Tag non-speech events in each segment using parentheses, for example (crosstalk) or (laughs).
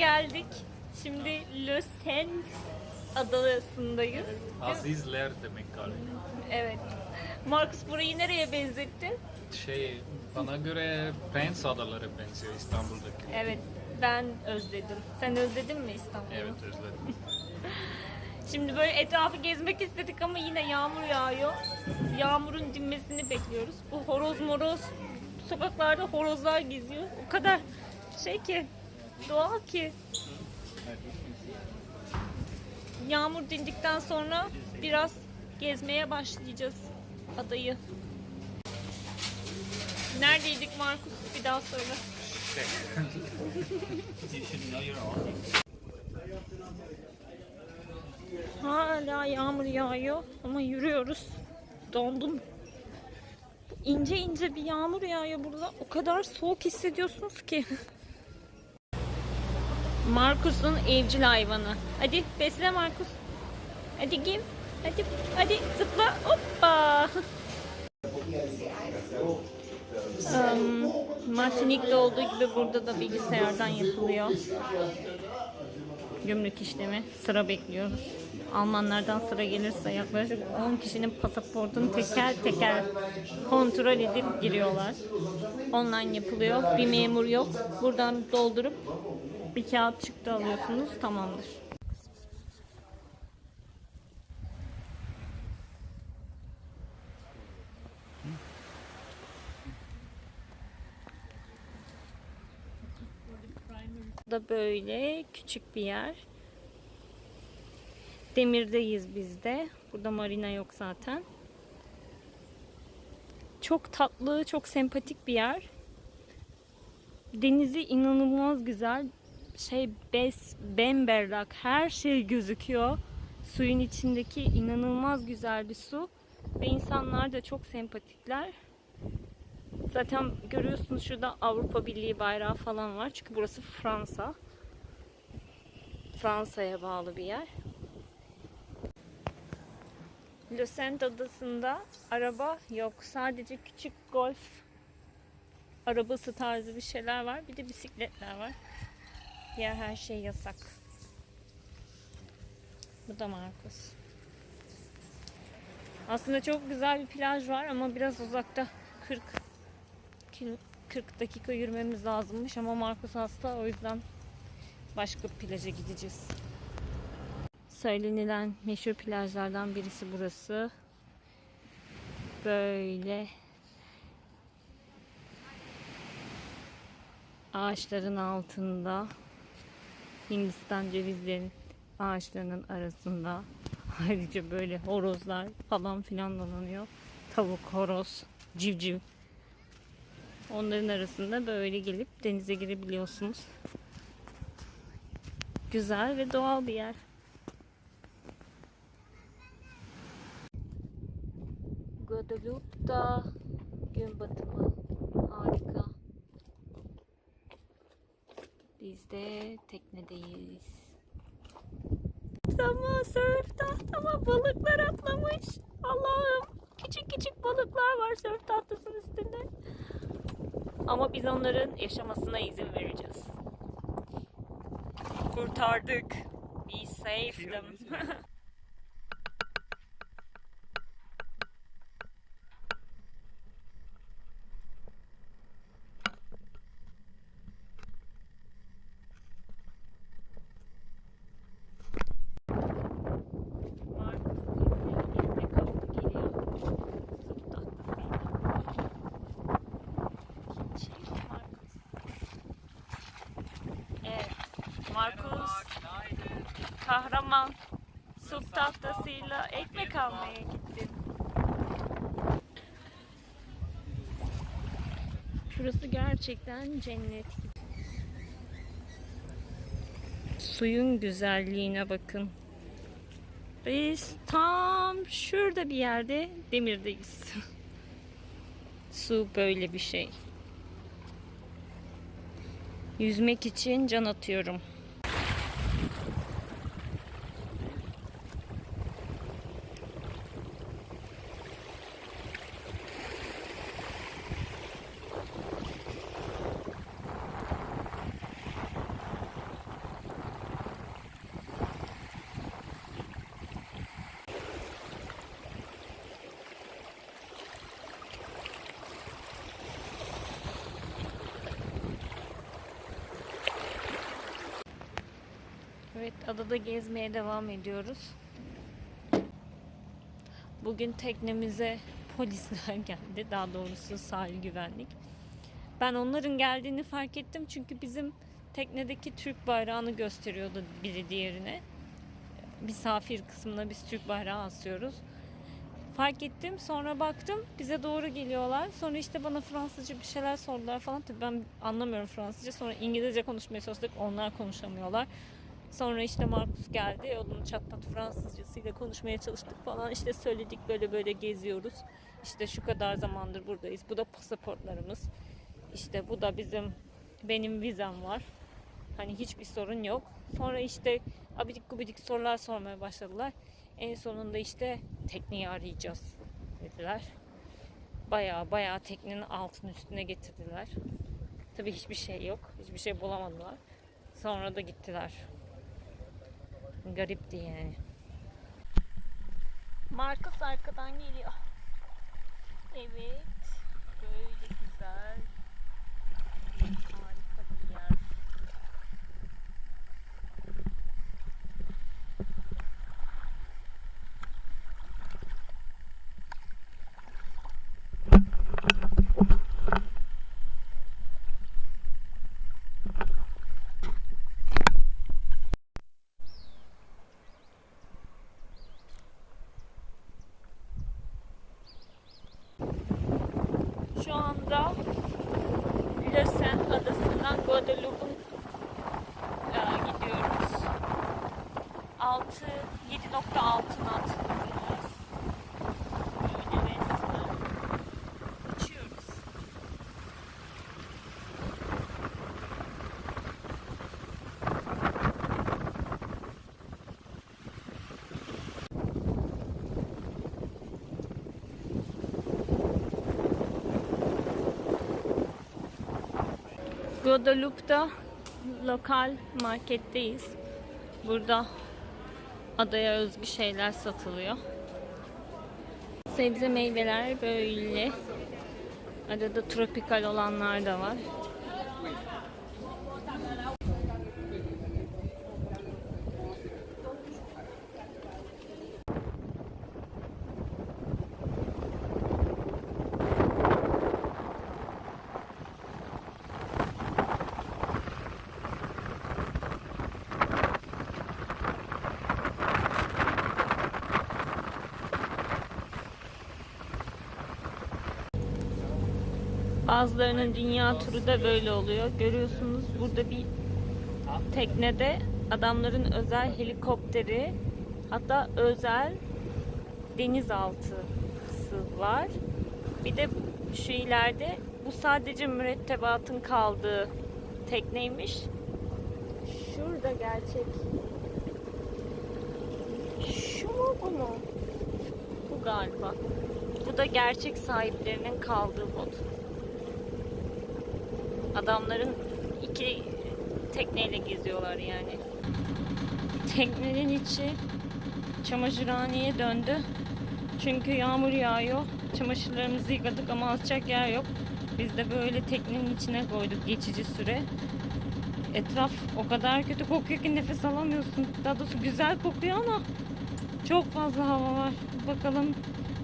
Geldik. Şimdi Saint adasındayız. Azizler demek galiba. Evet. Marcus burayı nereye benzetti? Şey, bana göre Prens Adaları benziyor İstanbul'daki. Evet, ben özledim. Sen özledin mi İstanbul'u? Evet özledim. (laughs) Şimdi böyle etrafı gezmek istedik ama yine yağmur yağıyor. Yağmurun dinmesini bekliyoruz. Bu horoz moroz sokaklarda horozlar geziyor. O kadar şey ki doğal ki. Yağmur dindikten sonra biraz gezmeye başlayacağız adayı. Neredeydik Markus? Bir daha söyle. (laughs) Hala yağmur yağıyor ama yürüyoruz. Dondum. İnce ince bir yağmur yağıyor burada. O kadar soğuk hissediyorsunuz ki. (laughs) Markus'un evcil hayvanı. Hadi besle Markus. Hadi gim. Hadi hadi zıpla. Hoppa. (laughs) Um, Martinik'te olduğu gibi burada da bilgisayardan yapılıyor. Gümrük işlemi. Sıra bekliyoruz. Almanlardan sıra gelirse yaklaşık 10 kişinin pasaportunu teker teker kontrol edip giriyorlar. Online yapılıyor. Bir memur yok. Buradan doldurup bir kağıt çıktı alıyorsunuz. Tamamdır. da böyle küçük bir yer. Demirdeyiz biz de. Burada marina yok zaten. Çok tatlı, çok sempatik bir yer. Denizi inanılmaz güzel. Şey bes, bemberrak her şey gözüküyor. Suyun içindeki inanılmaz güzel bir su. Ve insanlar da çok sempatikler. Zaten görüyorsunuz şurada Avrupa Birliği bayrağı falan var. Çünkü burası Fransa. Fransa'ya bağlı bir yer. Lucent adasında araba yok. Sadece küçük golf arabası tarzı bir şeyler var. Bir de bisikletler var. Diğer her şey yasak. Bu da Marcos. Aslında çok güzel bir plaj var ama biraz uzakta 40 kilo- 40 dakika yürümemiz lazımmış ama Marcos hasta o yüzden başka bir plaja gideceğiz. Söylenilen meşhur plajlardan birisi burası. Böyle ağaçların altında Hindistan cevizlerin ağaçlarının arasında (laughs) ayrıca böyle horozlar falan filan dolanıyor. Tavuk, horoz, civciv. Onların arasında böyle gelip denize girebiliyorsunuz. Güzel ve doğal bir yer. Guadalupe'da Biz de teknedeyiz. Sama sörf tahtama balıklar atlamış. Allah'ım küçük küçük balıklar var sörf tahtasının üstünde. Ama biz onların yaşamasına izin vereceğiz. Kurtardık. We saved them. (laughs) Marcus kahraman su tahtasıyla ekmek almaya gitti. Şurası gerçekten cennet gibi. Suyun güzelliğine bakın. Biz tam şurada bir yerde demirdeyiz. (laughs) Su böyle bir şey. Yüzmek için can atıyorum. Evet, adada gezmeye devam ediyoruz. Bugün teknemize polisler (laughs) geldi. Daha doğrusu sahil güvenlik. Ben onların geldiğini fark ettim çünkü bizim teknedeki Türk bayrağını gösteriyordu biri diğerine. Misafir kısmına biz Türk bayrağı asıyoruz. Fark ettim sonra baktım bize doğru geliyorlar. Sonra işte bana Fransızca bir şeyler sordular falan. Tabii ben anlamıyorum Fransızca. Sonra İngilizce konuşmaya çalıştık. Onlar konuşamıyorlar. Sonra işte Markus geldi. Onun çatpat Fransızcasıyla konuşmaya çalıştık falan. İşte söyledik böyle böyle geziyoruz. İşte şu kadar zamandır buradayız. Bu da pasaportlarımız. İşte bu da bizim benim vizem var. Hani hiçbir sorun yok. Sonra işte abidik gubidik sorular sormaya başladılar. En sonunda işte tekneyi arayacağız dediler. Baya baya teknenin altını üstüne getirdiler. Tabii hiçbir şey yok. Hiçbir şey bulamadılar. Sonra da gittiler. Garipti yani. Markus arkadan geliyor. Evet. Böyle güzel. Harika bir yer. Şu anda Saint adasından Guadeloupe'un e, gidiyoruz. 6 7.6 knot Guadalupe'da lokal marketteyiz. Burada adaya özgü şeyler satılıyor. Sebze meyveler böyle. Arada tropikal olanlar da var. Bazılarının dünya turu da böyle oluyor. Görüyorsunuz burada bir teknede adamların özel helikopteri hatta özel denizaltısı var. Bir de şu ileride bu sadece mürettebatın kaldığı tekneymiş. Şurada gerçek. Şu mu bu mu? Bu galiba. Bu da gerçek sahiplerinin kaldığı bot. Adamların iki tekneyle geziyorlar yani. Teknenin içi çamaşırhaneye döndü. Çünkü yağmur yağıyor. Çamaşırlarımızı yıkadık ama asacak yer yok. Biz de böyle teknenin içine koyduk geçici süre. Etraf o kadar kötü kokuyor ki nefes alamıyorsun. Daha doğrusu güzel kokuyor ama çok fazla hava var. Bakalım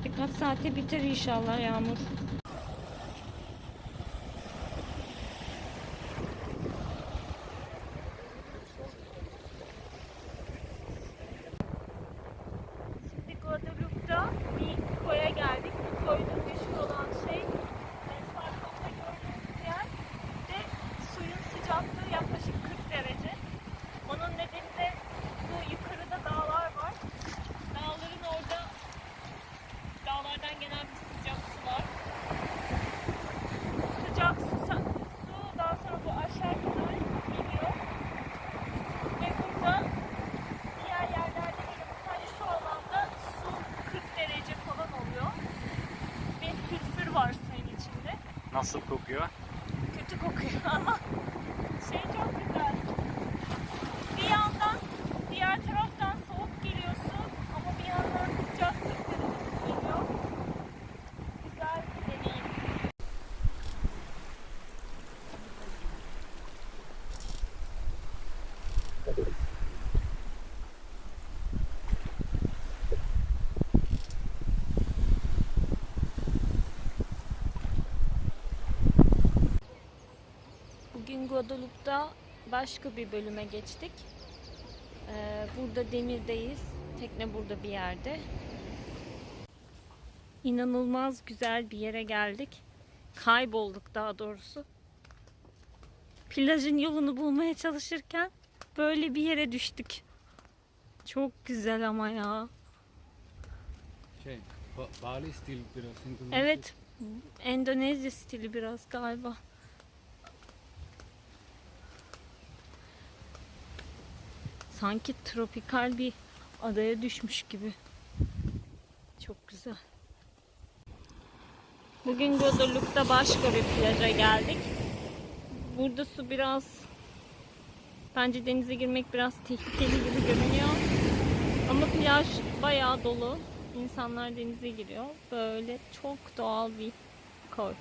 birkaç saate biter inşallah yağmur. Şimdi Guadalupe'da bir koya geldik. Bu koyda meşhur olan şey Esparto'da gördüğünüz yer ve suyun sıcaklığı yaklaşık 40 derece. Onun nedeni de bu yukarıda dağlar var. Dağların orada dağlardan gelen bir sıcak su var. Sıcak su, su daha sonra bu aşağı kadar geliyor. Ve burada diğer yerlerde böyle sadece şu alanda su 40 derece falan oluyor. Ve sülfür var suyun içinde. Nasıl kokuyor? Kötü kokuyor ama şey çok güzel. Bir yandan diğer taraftan soğuk geliyor su ama bir yandan sıcak 40 derece su geliyor. Güzel bir deneyim. Guadalupe'da başka bir bölüme geçtik. Ee, burada demirdeyiz. Tekne burada bir yerde. İnanılmaz güzel bir yere geldik. Kaybolduk daha doğrusu. Plajın yolunu bulmaya çalışırken böyle bir yere düştük. Çok güzel ama ya. Şey, Ba- Bali stil biraz. Evet. Endonezya stili biraz galiba. Sanki tropikal bir adaya düşmüş gibi. Çok güzel. Bugün Guadalupe'da başka bir plaja geldik. Burada su biraz bence denize girmek biraz tehlikeli gibi görünüyor. Ama plaj bayağı dolu. İnsanlar denize giriyor. Böyle çok doğal bir koy.